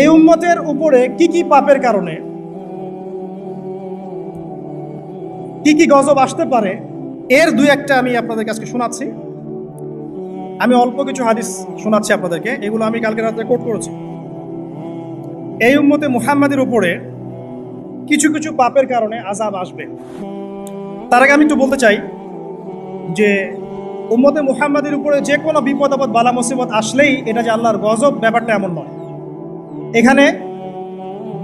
এই উম্মতের উপরে কি কি পাপের কারণে? কি কি গজব আসতে পারে? এর দুই একটা আমি আপনাদের কাছে শোনাচ্ছি। আমি অল্প কিছু হাদিস শোনাচ্ছি আপনাদেরকে। এগুলো আমি কালকে রাত্রে কোট করেছি। এই উম্মতে মুহাম্মাদের উপরে কিছু কিছু পাপের কারণে আজাব আসবে। তার আগে আমি একটু বলতে চাই যে উম্মতে মুহাম্মাদের উপরে যে কোনো বিপদ আপদ, বালা মুসিবত আসলেই এটা যে আল্লাহর গজব ব্যাপারটা এমন নয়। এখানে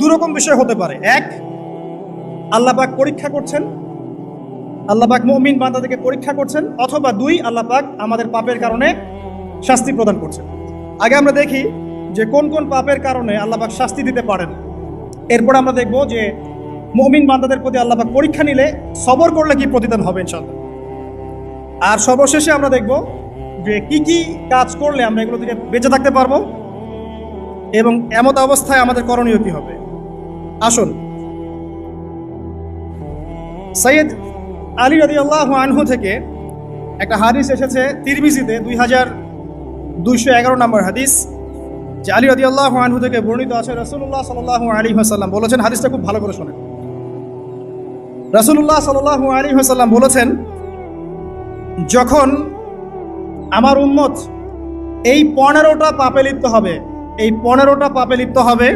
দুরকম বিষয় হতে পারে। এক, আল্লাহ পাক পরীক্ষা করছেন। আল্লাহ পাক মুমিন বান্দাদেরকে পরীক্ষা করছেন। অথবা দুই, আল্লাহ পাক আমাদের পাপের কারণে শাস্তি প্রদান করছেন। আগে আমরা দেখি যে কোন কোন পাপের কারণে আল্লাহ পাক শাস্তি দিতে পারেন। এরপর আমরা দেখব যে মুমিন বান্দাদের প্রতি আল্লাহ পাক পরীক্ষা নিলে সবর করলে কি প্রতিদান হবে ইনশাল্লাহ আর সর্বশেষে আমরা দেখব যে কি কি কাজ করলে আমরা এগুলো থেকে বেঁচে থাকতে পারব। এবং এমত অবস্থায় আমাদের করণীয় কি হবে? আসুন। সৈয়দ আলী রদি আল্লাহ আনহু থেকে একটা হাদিস এসেছে, তিরমিজিতে দুই হাজার দুইশো এগারো নম্বর হাদিস, যে আলী রদি আল্লাহ আনহু থেকে বর্ণিত আছে রসুল্লাহ সাল্লাহ আলী হাসাল্লাম বলেছেন, হাদিসটা খুব ভালো করে শোনেন। রসুল্লাহ সাল্লাহ আলী হাসাল্লাম বলেছেন, যখন আমার উম্মত এই পনেরোটা পাপে লিপ্ত হবে এই পনেরোটা পাপে লিপ্ত হবে,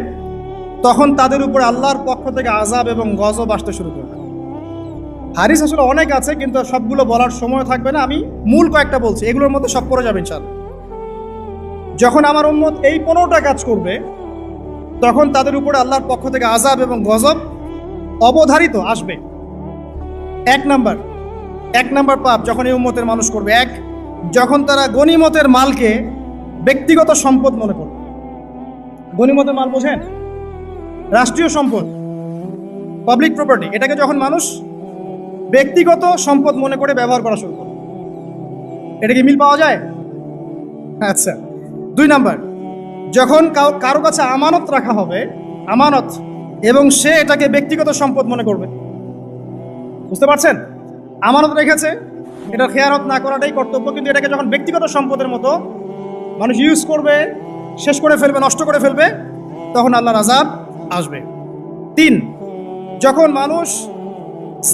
তখন তাদের উপর আল্লাহর পক্ষ থেকে আজাব এবং গজব আসতে শুরু করবে। হারিস আসলে অনেক আছে, কিন্তু সবগুলো বলার সময় থাকবে না। আমি মূল কয়েকটা বলছি, এগুলোর মধ্যে সব করে যাবে ইনশাল যখন আমার উম্মত এই পনেরোটা কাজ করবে, তখন তাদের উপরে আল্লাহর পক্ষ থেকে আজাব এবং গজব অবধারিত আসবে। এক নাম্বার এক নাম্বার পাপ যখন এই উম্মতের মানুষ করবে, এক, যখন তারা গনিমতের মালকে ব্যক্তিগত সম্পদ মনে করবে। গনিমতের মাল বোঝেন? রাষ্ট্রীয় সম্পদ পাবলিক প্রপার্টি এটাকে যখন মানুষ ব্যক্তিগত সম্পদ মনে করে ব্যবহার করা শুরু করে এটা কি মিল পাওয়া যায়? আচ্ছা দুই নাম্বার, যখন কারও কাছে আমানত রাখা হবে, আমানত, এবং সে এটাকে ব্যক্তিগত সম্পদ মনে করবে, বুঝতে পারছেন? আমানত রেখেছে এটা খেয়ারত না করাটাই কর্তব্য, কিন্তু এটাকে যখন ব্যক্তিগত সম্পদের মতো মানুষ ইউজ করবে শেষ করে ফেলবে, নষ্ট করে ফেলবে, তখন আল্লাহর আজাব আসবে। তিন, যখন মানুষ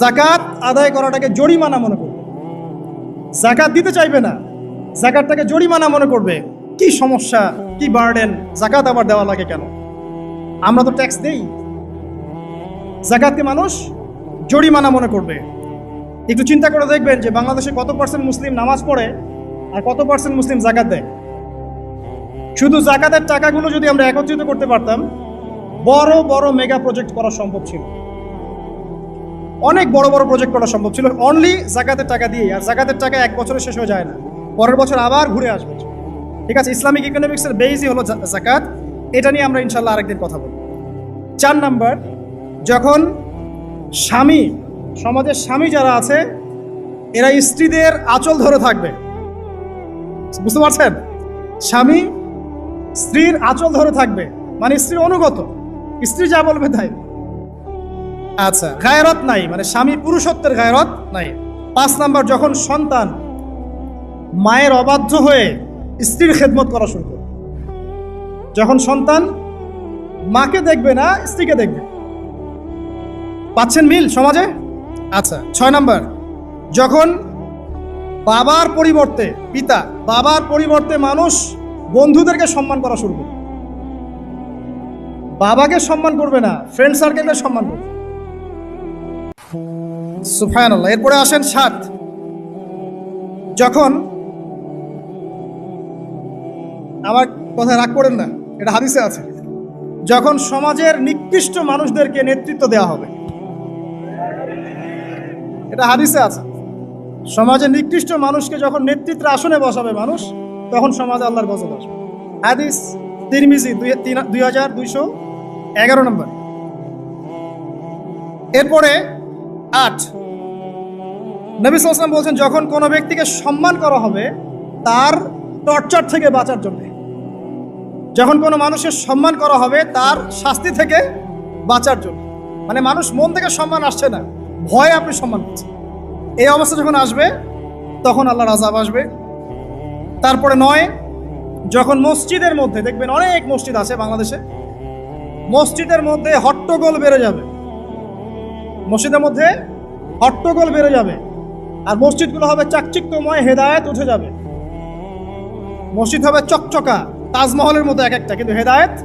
জাকাত আদায় করাটাকে জরিমানা মনে করবে জাকাত দিতে চাইবে না জাকাতটাকে জরিমানা মনে করবে, কি সমস্যা, কি বার্ডেন জাকাত আবার দেওয়া লাগে কেন? আমরা তো ট্যাক্স দেই। জাকাতকে মানুষ জরিমানা মনে করবে। একটু চিন্তা করে দেখবেন যে বাংলাদেশে কত পার্সেন্ট মুসলিম নামাজ পড়ে আর কত পার্সেন্ট মুসলিম জাকাত দেয়? শুধু জাকাতের টাকাগুলো যদি আমরা একত্রিত করতে পারতাম, বড় বড় মেগা প্রজেক্ট করা সম্ভব ছিল। অনেক বড় বড় প্রজেক্ট করা সম্ভব ছিল। অনলি জাকাতের টাকা দিয়ে আর জাকাতের টাকা এক বছরে শেষ হয়ে যায় না। পরের বছর আবার ঘুরে আসবে। ঠিক আছে ইসলামিক ইকোনমিক্সের বেইজই হলো জাকাত। এটা নিয়ে আমরা ইনশাল্লাহ আরেকদিন কথা বলব। চার নাম্বার, যখন স্বামী, সমাজের স্বামী যারা আছে, এরা স্ত্রীদের আঁচল ধরে থাকবে। বুঝতে পারছেন? স্বামী স্ত্রীর আঁচল ধরে থাকবে। মানে স্ত্রীর অনুগত। স্ত্রী যা বলবে তাই। আচ্ছা গায়রত নাই মানে স্বামী পুরুষত্বের গায়রত নাই। পাঁচ নাম্বার, যখন সন্তান মায়ের অবাধ্য হয়ে স্ত্রীর খেদমত করা শুরু করবে, যখন সন্তান মাকে দেখবে না, স্ত্রীকে দেখবে। পাচ্ছেন মিল সমাজে? আচ্ছা ছয় নাম্বার, যখন বাবার পরিবর্তে পিতা, বাবার পরিবর্তে মানুষ বন্ধুদেরকে সম্মান করা শুরু করবে। বাবাকে সম্মান করবে না ফ্রেন্ড সার্কেলকে সম্মান করবে। সুফায়ন আল্লাহ এরপরে আসেন সাত। যখন আমার কথা রাগ করেন না, এটা হাদিসে আছে। যখন সমাজের নিকৃষ্ট মানুষদেরকে নেতৃত্ব দেওয়া হবে, এটা হাদিসে আছে। সমাজের নিকৃষ্ট মানুষকে যখন নেতৃত্বের আসনে বসাবে মানুষ তখন সমাজে আল্লাহর গজব আসবে। হাদিস, তিরমিজি দুই হাজার দুইশো এগারো নম্বর। এরপরে আট। নবী সাল্লাম বলছেন, যখন কোনো ব্যক্তিকে সম্মান করা হবে, তার টর্চার থেকে বাঁচার জন্য। যখন কোনো মানুষের সম্মান করা হবে, তার শাস্তি থেকে বাঁচার জন্য। মানে মানুষ মন থেকে সম্মান আসছে না, ভয়ে আপনি সম্মান পাচ্ছেন। এই অবস্থা যখন আসবে, তখন আল্লাহর আজাব আসবে। তারপরে নয়, যখন মসজিদের মধ্যে, দেখবেন অনেক মসজিদ আছে বাংলাদেশে, মসজিদের মধ্যে হট্টগোল বেড়ে যাবে। মসজিদের মধ্যে হট্টগোল বেড়ে যাবে। আর মসজিদগুলো হবে চাকচিক্যময়, হেদায়েত উঠে যাবে। মসজিদ হবে চকচকা, তাজমহলের মতো এক একটা, কিন্তু হেদায়েত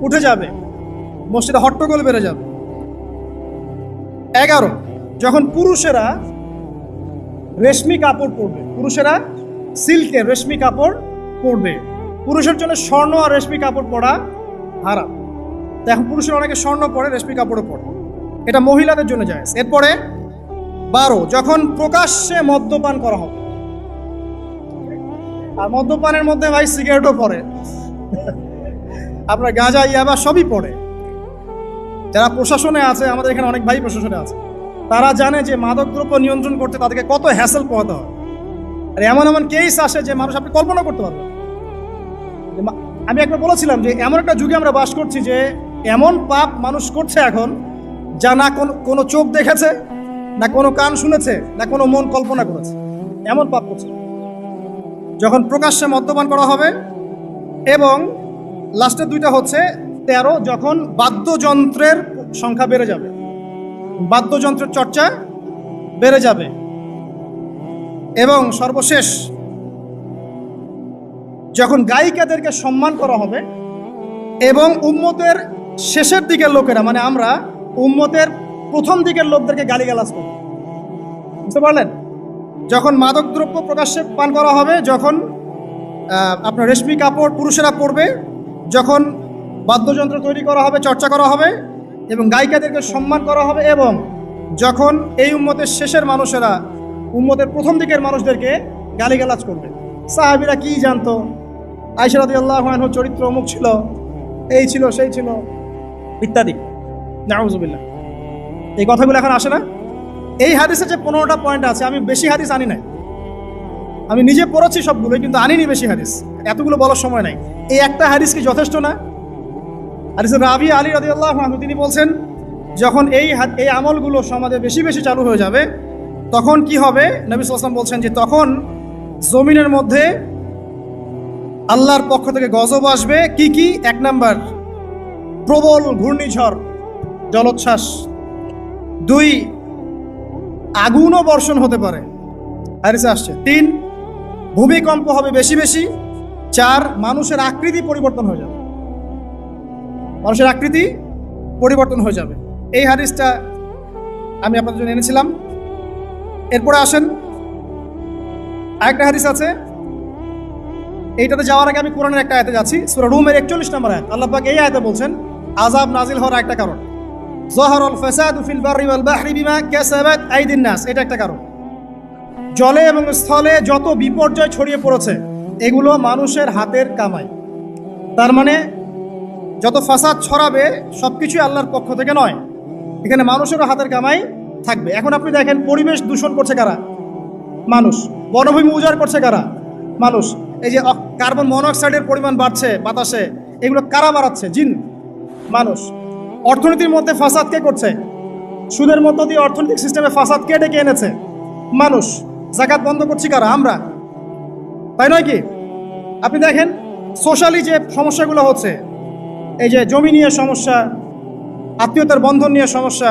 উঠে যাবে। মসজিদে হট্টগোল বেড়ে যাবে। এগারো, যখন পুরুষেরা রেশমি কাপড় পরবে, পুরুষেরা সিল্কের রেশমি কাপড় পরবে। পুরুষের জন্য স্বর্ণ আর রেশমি কাপড় পরা হারাম তো এখন পুরুষের অনেকে স্বর্ণ পরে রেশমি কাপড়ও পরে। এটা মহিলাদের জন্য যায় এরপরে বারো, যখন প্রকাশ্যে মদ্যপান করা হবে। আর মদ্যপানের মধ্যে ভাই সিগারেটও পড়ে আপনার গাঁজা, ইয়াবা সবই পড়ে যারা প্রশাসনে আছে, আমাদের এখানে অনেক ভাই প্রশাসনে আছে, তারা জানে যে মাদকদ্রব্য নিয়ন্ত্রণ করতে তাদেরকে কত হ্যাসেল পোহাতে হয় আর এমন এমন কেস আসে যে মানুষ আপনি কল্পনা করতে পারবেন আমি একবার বলেছিলাম যে এমন একটা যুগে আমরা বাস করছি যে এমন পাপ মানুষ করছে এখন যা না কোনো চোখ দেখেছে, না কোনো কান শুনেছে, না কোনো মন কল্পনা করেছে। এমন পাপ করছে। যখন প্রকাশ্যে মদ্যপান করা হবে এবং লাস্টের দুইটা হচ্ছে, তেরো, যখন বাদ্যযন্ত্রের সংখ্যা বেড়ে যাবে। বাদ্যযন্ত্রের চর্চা বেড়ে যাবে। এবং সর্বশেষ, যখন গায়িকাদেরকে সম্মান করা হবে এবং উম্মতের শেষের দিকের লোকেরা মানে আমরা উম্মতের প্রথম দিকের লোকদেরকে গালিগালাজ করব। বুঝতে পারলেন? যখন মাদকদ্রব্য প্রকাশ্যে পান করা হবে, যখন আপনার রেশমি কাপড় পুরুষেরা পরবে, যখন বাদ্যযন্ত্র তৈরি করা হবে, চর্চা করা হবে, এবং গায়িকাদেরকে সম্মান করা হবে, এবং যখন এই উম্মতের শেষের মানুষেরা উম্মতের প্রথম দিকের মানুষদেরকে গালিগালাজ করবে। সাহাবিরা কি জানতো? আইসারদি আল্লাহ চরিত্র অমুক ছিল, এই ছিল, সেই ছিল, ইত্যাদি। নাউজুবিল্লাহ। এই কথাগুলো এখন আসে না? এই হাদিসে যে পনেরোটা পয়েন্ট আছে, আমি বেশি হাদিস আনি নাই। আমি নিজে পড়েছি সবগুলো, কিন্তু আনিনি বেশি হাদিস। এতগুলো বলার সময় নাই। এই একটা হাদিস কি যথেষ্ট না? হাদিসের রাবি আলী রাদি আল্লাহ তিনি বলছেন, যখন এই এই আমলগুলো সমাজে বেশি বেশি চালু হয়ে যাবে তখন কি হবে? নবী সাল্লাম বলছেন যে তখন জমিনের মধ্যে আল্লাহর পক্ষ থেকে গজব আসবে। কি কি? এক নাম্বার, প্রবল ঘূর্ণিঝড়, জলোচ্ছ্বাস। দুই, আগুনও বর্ষণ হতে পারে। হারিসে আসছে। তিন, ভূমিকম্প হবে বেশি বেশি। চার, মানুষের আকৃতি পরিবর্তন হয়ে যাবে। মানুষের আকৃতি পরিবর্তন হয়ে যাবে। এই হাদিসটা আমি আপনাদের জন্য এনেছিলাম। এরপরে আসেন। আরেকটা হাদিস আছে। এইটাতে যাওয়ার আগে আমি কোরআনের একটা আয়তে যাচ্ছি। সুরা রুমের একচল্লিশ নম্বর আয়াত। আল্লাহ এই আয়তে বলছেন আজাব নাজিল হওয়ার একটা কারণ। জহরল ফাসাদু ফিল বাররি ওয়াল বাহরি বিমা কাসাবাত আইদিন নাস। এটা একটা কারণ। জলে এবং স্থলে যত বিপর্যয় ছড়িয়ে পড়েছে, এগুলো মানুষের হাতের কামাই। তার মানে যত ফাসাদ ছড়াবে সব কিছুই আল্লাহর পক্ষ থেকে নয়। এখানে মানুষেরও হাতের কামাই থাকবে। এখন আপনি দেখেন, পরিবেশ দূষণ করছে কারা? মানুষ। বনভূমি উজাড় করছে কারা? মানুষ। এই যে কার্বন মনোক্সাইডের পরিমাণ বাড়ছে বাতাসে, এগুলো কারা বাড়াচ্ছে? জিন। মানুষ। অর্থনীতির মধ্যে ফাসাদ কে করছে? সুদের মধ্য দিয়ে অর্থনৈতিক সিস্টেমে ফাসাদ কে ডেকে এনেছে? মানুষ। জাকাত বন্ধ করছি কারা? আমরা। তাই নয় কি? আপনি দেখেন সোশ্যালি যে সমস্যাগুলো হচ্ছে, এই যে জমি নিয়ে সমস্যা, আত্মীয়তার বন্ধন নিয়ে সমস্যা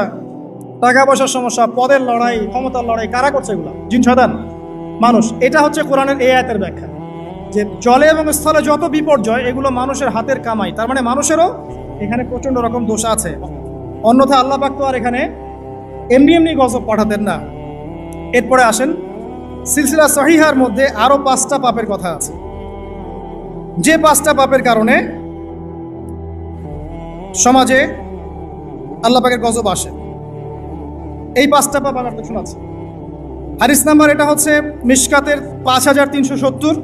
টাকা পয়সার সমস্যা, পদের লড়াই, ক্ষমতার লড়াই, কারা করছে এগুলো? জিন শয়তান মানুষ, এটা হচ্ছে কোরআনের এই আয়াতের ব্যাখ্যা। যে জলে এবং স্থলে যত বিপর্যয়, এগুলো মানুষের হাতের কামাই। তার মানে মানুষেরও এখানে প্রচণ্ড রকম দোষ আছে। অন্যথা আল্লাহ পাক তো আর এখানে এমনি এমনি গজব পাঠাতেন না। এরপরে আসেন, সিলসিলা সহিহার মধ্যে আরও পাঁচটা পাপের কথা আছে। যে পাঁচটা পাপের কারণে সমাজে আল্লাহ পাকের গজব আসে। এই পাঁচটা পাপ আমার তো শোনাচ্ছি। হারিস নাম্বার এটা হচ্ছে মিশকাতের পাঁচ হাজার তিনশো সত্তর,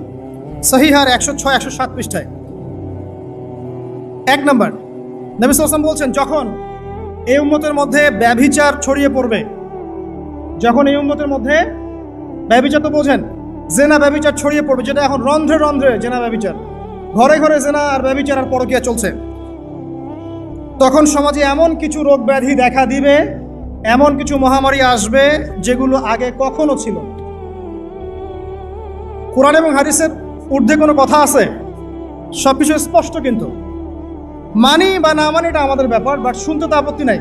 সহিহার একশো ছয়, একশো সাত পৃষ্ঠায়। এক নাম্বার, নবী সাল্লাম বলছেন, যখন এই উম্মতের মধ্যে ব্যভিচার ছড়িয়ে পড়বে, যখন এই উম্মতের মধ্যে ব্যভিচার, তো বোঝেন, জেনা ব্যভিচার ছড়িয়ে পড়বে, যেটা এখন রন্ধ্রে রন্ধ্রে জেনা ব্যভিচার। ঘরে ঘরে জেনা আর ব্যভিচার আর পরকিয়া চলছে। তখন সমাজে এমন কিছু রোগ ব্যাধি দেখা দিবে এমন কিছু মহামারী আসবে যেগুলো আগে কখনো ছিল। কোরআন এবং হাদিসের ঊর্ধ্বে কোনো কথা আছে? সব কিছু স্পষ্ট কিন্তু। মানি বা না মানি এটা আমাদের ব্যাপার বাট শুনতে তো আপত্তি নাই।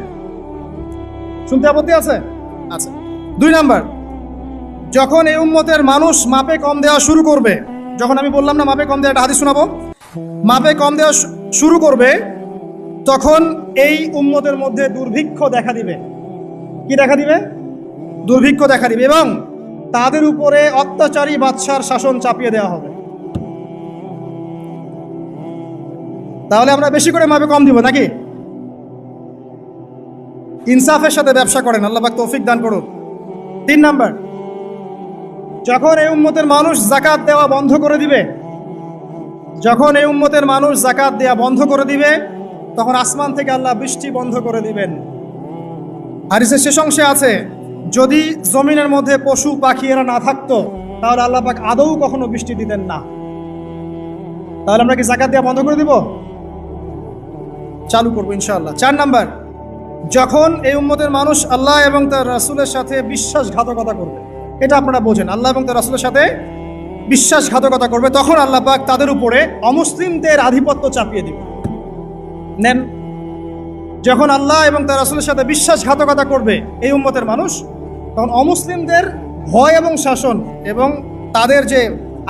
শুনতে আপত্তি আছে? আচ্ছা দুই নাম্বার, যখন এই উম্মতের মানুষ মাপে কম দেওয়া শুরু করবে, যখন আমি বললাম না মাপে কম দেওয়া একটা হাদিস শোনাবো। মাপে কম দেওয়া শুরু করবে, তখন এই উম্মতের মধ্যে দুর্ভিক্ষ দেখা দিবে। কি দেখা দিবে? দুর্ভিক্ষ দেখা দিবে এবং তাদের উপরে অত্যাচারী বাদশার শাসন চাপিয়ে দেওয়া হবে। তাহলে আমরা বেশি করে মাপে কম দিব নাকি? ইনসাফের সাথে ব্যবসা করেন, আল্লাহ তৌফিক দান করুন তিন নাম্বার, যখন এই উম্মতের মানুষ জাকাত দেওয়া বন্ধ করে দিবে, যখন এই উম্মতের মানুষ জাকাত দেওয়া বন্ধ করে দিবে, তখন আসমান থেকে আল্লাহ বৃষ্টি বন্ধ করে দিবেন। হারিসের শেষ অংশে আছে, যদি জমিনের মধ্যে পশু, পাখি এরা না থাকতো, তাহলে আল্লাহ পাক আদৌ কখনো বৃষ্টি দিতেন না। তাহলে আমরা কি জাকাত দেওয়া বন্ধ করে দিব? চালু করব ইনশাআল্লাহ। চার নাম্বার, যখন এই উম্মতের মানুষ আল্লাহ এবং তার রাসূলের সাথে বিশ্বাসঘাতকতা করবে, এটা আপনারা বোঝেন, আল্লাহ এবং তার রাসূলের সাথে বিশ্বাসঘাতকতা করবে, তখন আল্লাহ পাক তাদের উপরে অমুসলিমদের আধিপত্য চাপিয়ে দিবে। নেন যখন আল্লাহ এবং তার রাসূলের সাথে বিশ্বাসঘাতকতা করবে এই উম্মতের মানুষ, তখন অমুসলিমদের ভয় এবং শাসন এবং তাদের যে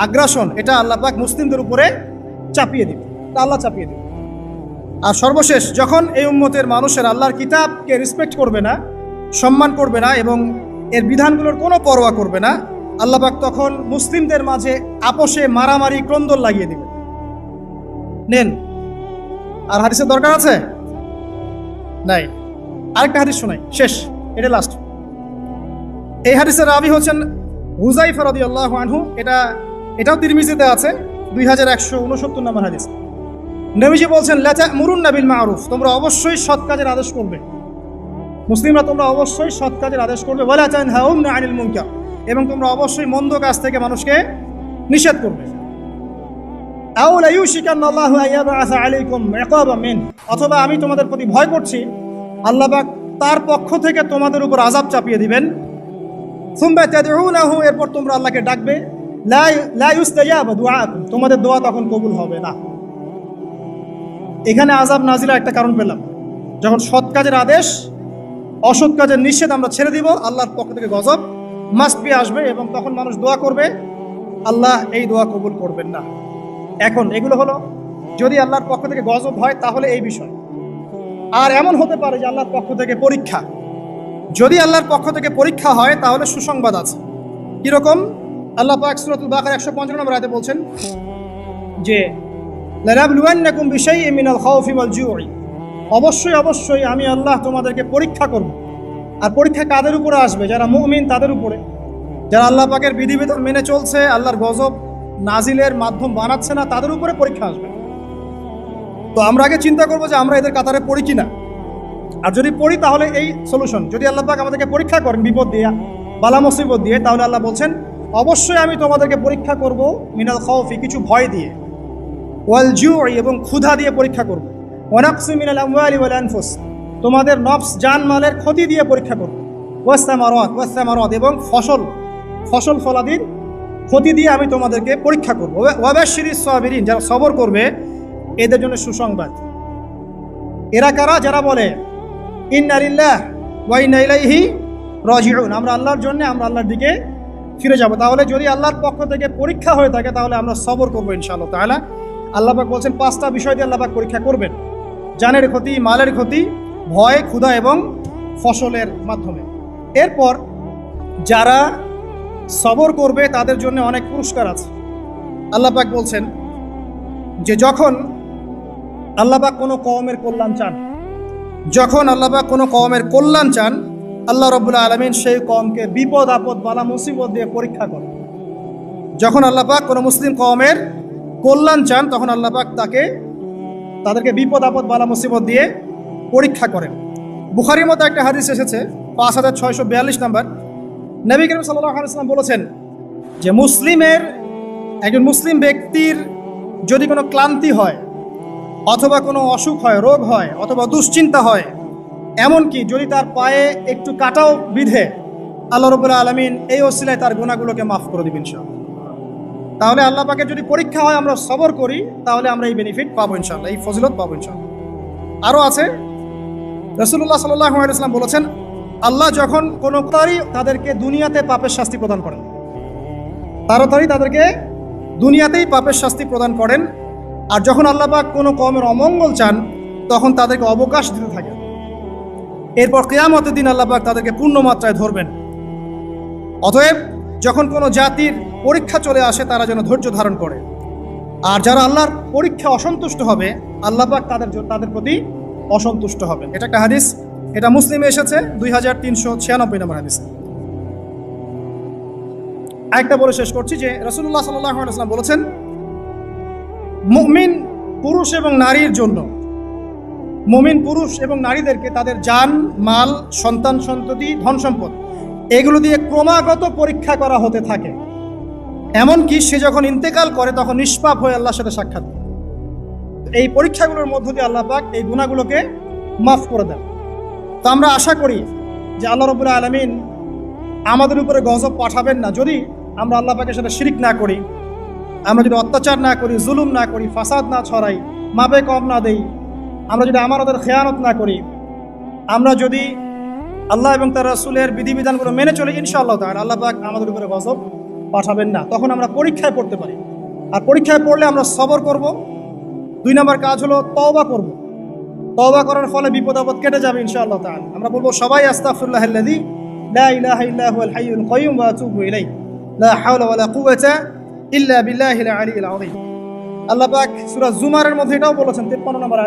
আগ্রাসন, এটা আল্লাহ পাক মুসলিমদের উপরে চাপিয়ে দিবে। তা আল্লাহ চাপিয়ে দিবে। আর সর্বশেষ, যখন এই উম্মতের মানুষের আল্লাহর কিতাবকে রেসপেক্ট করবে না, সম্মান করবে না এবং এর বিধানগুলোর কোনো পরোয়া করবে না, আল্লাহ পাক তখন মুসলিমদের মাঝে আপোষে মারামারি, ক্রন্দন লাগিয়ে দিবে। নেন, আর হাদিসের দরকার আছে? নাই। আরেকটা হাদিস শোনাই। শেষ। এটা লাস্ট এই হাদিসের রাবি হচ্ছেন হুজাইফা রাদিয়াল্লাহু আনহু। এটা, এটাও তিরমিজিতে আছে, দুই হাজার একশো উনসত্তর নম্বর হাদিস। নবীজি বলছেন লেচা মুরুন নাবিল মারুফ। তোমরা অবশ্যই সৎ কাজের আদেশ করবে। মুসলিমরা তোমরা অবশ্যই সৎ কাজের আদেশ করবে। বলে হাউম না আনিল মুনকার। এবং তোমরা অবশ্যই মন্দ কাজ থেকে মানুষকে নিষেধ করবে। অথবা আমি তোমাদের প্রতি ভয় করছি আল্লাহবাক তার পক্ষ থেকে তোমাদের উপর আযাব চাপিয়ে দিবেন। এরপর তোমরা আল্লাহকে ডাকবে তোমাদের দোয়া তখন কবুল হবে না। এখানে আজাব নাজিলা একটা কারণ পেলাম, যখন সৎ কাজের আদেশ, অসৎ কাজের নিষেধ আমরা ছেড়ে দিব, আল্লাহর পক্ষ থেকে গজব মাস্ট বি আসবে এবং তখন মানুষ দোয়া করবে, আল্লাহ এই দোয়া কবুল করবেন না। এখন এগুলো হলো, যদি আল্লাহর পক্ষ থেকে গজব হয়, তাহলে এই বিষয়। আর এমন হতে পারে যে আল্লাহর পক্ষ থেকে পরীক্ষা। যদি আল্লাহর পক্ষ থেকে পরীক্ষা হয়, তাহলে সুসংবাদ আছে। কীরকম? আল্লাহ পাক সুরাতুল একশো পঞ্চান্ন নম্বর বলছেন যে অবশ্যই অবশ্যই আমি আল্লাহ তোমাদেরকে পরীক্ষা করব। আর পরীক্ষা কাদের উপরে আসবে? যারা মুমিন, তাদের উপরে। যারা আল্লাহ পাকের বিধিবিধান মেনে চলছে, আল্লাহর গজব নাজিলের মাধ্যম বানাচ্ছে না, তাদের উপরে পরীক্ষা আসবে। তো আমরা আগে চিন্তা করব যে আমরা এদের কাতারে পড়ি কিনা। আর যদি পড়ি, তাহলে এই সলিউশন যদি আল্লাহ পাক আমাদেরকে পরীক্ষা করেন, বিপদ দিয়ে, বালা মুসিবত দিয়ে, তাহলে আল্লাহ বলছেন, অবশ্যই আমি তোমাদেরকে পরীক্ষা করব মিনাল খাউফি, কিছু ভয় দিয়ে, ওয়াল জুই এবং ক্ষুধা দিয়ে পরীক্ষা করব। ওয়ানাকসি মিনাল আমওয়ালি ওয়াল আনফুস, তোমাদের নফস জানমালের ক্ষতি দিয়ে পরীক্ষা করব। ওয়াস্তামারাত ওয়াস্তামারাত এবং ফসল ফসল ফলাদির ক্ষতি দিয়ে আমি তোমাদেরকে পরীক্ষা করব। ওয়াবাশিরিস সাবিরিন, যারা সবর করবে, এদের জন্য সুসংবাদ। এরা কারা? যারা বলে ইন্নালিল্লাহ ওয়া ইন্না ইলাইহি রাজিউন। আমরা আল্লাহর জন্য আমরা আল্লাহর দিকে ফিরে যাব। তাহলে যদি আল্লাহর পক্ষ থেকে পরীক্ষা হয়ে থাকে, তাহলে আমরা সবর করব ইনশাআল্লাহ তাহলে আল্লাহ পাক বলছেন, পাঁচটা বিষয় দিয়ে আল্লাহ পাক পরীক্ষা করবেন। জানের ক্ষতি, মালের ক্ষতি, ভয়, ক্ষুধা এবং ফসলের মাধ্যমে। এরপর যারা সবর করবে, তাদের জন্য অনেক পুরস্কার আছে। আল্লাহ পাক বলছেন যে যখন আল্লাহ পাক কোনো কওমের কল্যাণ চান, যখন আল্লাহ পাক কোনো কওমের কল্যাণ চান, আল্লাহ রবুল্লা আলমিন সেই কমকে বিপদ, আপদ, বালা, মুসিবত দিয়ে পরীক্ষা করেন। যখন আল্লাহ পাক কোনো মুসলিম কওমের কল্যাণ চান, তখন আল্লাহ পাক তাকে, তাদেরকে বিপদ, আপদ, বালা, মুসিবত দিয়ে পরীক্ষা করেন। বুখারির মতো একটা হাদিস এসেছে, পাঁচ হাজার ছয়শো বিয়াল্লিশ নাম্বার। নবী করিম সাল্লাহ আলাইসাল্লাম বলেছেন যে মুসলিমের একজন মুসলিম ব্যক্তির যদি কোনো ক্লান্তি হয় অথবা কোনো অসুখ হয়, রোগ হয় অথবা দুশ্চিন্তা হয়, এমনকি যদি তার পায়ে একটু কাটাও বিধে, আল্লাহ রবুল্লা আলমিন এই ওসিলায় তার গুণাগুলোকে মাফ করে দিবেন সব তাহলে আল্লাহ পাকে যদি পরীক্ষা হয় আমরা সবর করি, তাহলে আমরা এই বেনিফিট পাবো ইনশাল্লাহ এই ফজিলত পাবো ইনশাল্লাহ আরও আছে রসুল্লাহ সাল্লাম বলেছেন আল্লাহ যখন কোনো তারই তাদেরকে দুনিয়াতে পাপের শাস্তি প্রদান করেন, তাড়াতাড়ি তাদেরকে দুনিয়াতেই পাপের শাস্তি প্রদান করেন, আর যখন আল্লাহ পাক কোনো কমের অমঙ্গল চান, তখন তাদেরকে অবকাশ দিতে থাকেন। এরপর কেয়ামতের দিন আল্লাহ পাক তাদেরকে পূর্ণ মাত্রায় ধরবেন। অতএব যখন কোনো জাতির পরীক্ষা চলে আসে, তারা যেন ধৈর্য ধারণ করে। আর যারা আল্লাহর পরীক্ষা অসন্তুষ্ট হবে, আল্লাহ পাক তাদের তাদের প্রতি অসন্তুষ্ট হবেন। এটা একটা হাদিস। এটা মুসলিমে এসেছে দুই হাজার তিনশো ছিয়ানব্বই নম্বর হাদিস। একটা বলে শেষ করছি যে রসুল্লাহ সাল্লাম বলেছেন, মুমিন পুরুষ এবং নারীর জন্য, মুমিন পুরুষ এবং নারীদেরকে তাদের যান মাল, সন্তান, সন্ততি, ধন সম্পদ, এগুলো দিয়ে ক্রমাগত পরীক্ষা করা হতে থাকে। এমনকি সে যখন ইন্তেকাল করে তখন নিষ্পাপ হয়ে আল্লাহর সাথে সাক্ষাৎ। এই পরীক্ষাগুলোর মধ্য দিয়ে আল্লাহ পাক এই গুণাগুলোকে মাফ করে দেন। তো আমরা আশা করি যে আল্লাহ রবুল আলমিন আমাদের উপরে গজব পাঠাবেন না। যদি আমরা আল্লাহ পাকের সাথে শিরিক না করি, আমরা যদি অত্যাচার না করি, জুলুম না করি, ফাসাদ না ছড়াই, মাপে কম না দেই, আমরা যদি আমাদের খেয়ানত না করি, আমরা যদি আল্লাহ এবং তার রাসূলের বিধিবিধানগুলো মেনে চলি, ইনশাআল্লাহ তাহলে আল্লাহ পাক আমাদের উপরে গজব পাঠাবেন না। তখন আমরা পরীক্ষায় পড়তে পারি। আর পরীক্ষায় পড়লে আমরা সবর করব। দুই নম্বর কাজ হলো তওবা করব। তওবা করার ফলে বিপদ আপদ কেটে যাবে ইনশাআল্লাহ আমরা বলব সবাই আস্তাগফিরুল্লাহ আল্লাযী লা আল্লাহ জুমারের মধ্যে এটাও বলেছেন 53 নম্বর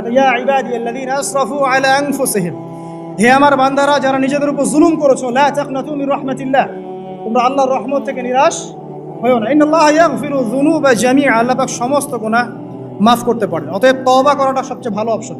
হে আমার বান্দারা, যারা নিজেদের উপর জুলুম করেছ তোমরা আল্লাহর রহমত থেকে নিরাশ হয়েও না। ইন্নাল্লাহা ইয়াগফিরু যুনুবা আল্লাহ পাক সমস্ত গুনাহ মাফ করতে পারেন। অতএব তওবা করাটা সবচেয়ে ভালো অপশন।